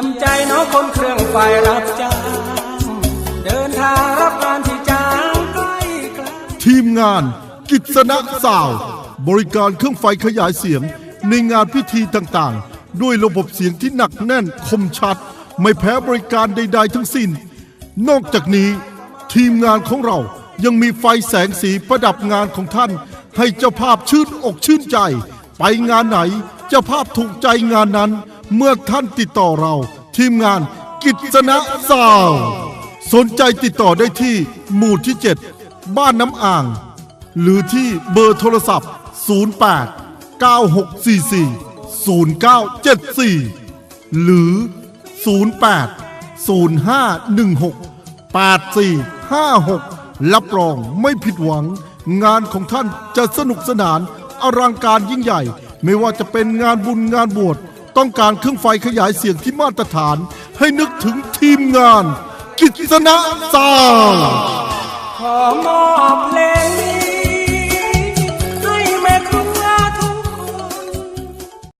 ยมใจน้องคนเครื่องไฟรับจ้างเดินทางรับงานที่จางใกล้ไกลทีมงานกิจสนะสาว บริการเครื่องไฟขยายเสียงในงานพิธีต่างๆ ด้วยระบบเสียงที่หนักแน่นคมชัด ไม่แพ้บริการใด ๆ ทั้งสิ้น นอกจากนี้ ทีมงานของเรายังมีไฟแสงสีประดับงานของท่าน ให้เจ้าภาพชื่นอกชื่นใจ ไปงานไหนเจ้าภาพถูกใจงานนั้น เมื่อท่านติดต่อเรา ทีมงานกิจนะสาว สนใจติดต่อได้ที่ หมู่ที่ 7 บ้านน้ำอ่าง หรือที่เบอร์โทรศัพท์ 08 9644 0974 หรือ 08 0516 8456 รับรองไม่ผิดหวัง งานของท่านจะสนุกสนานอลังการยิ่งใหญ่ ไม่ว่าจะเป็นงานบุญงานบวช ต้องการเครื่องไฟขยายเสียงที่มาตรฐาน ให้นึกถึงทีมงาน กิจสนะสาวขอมอบ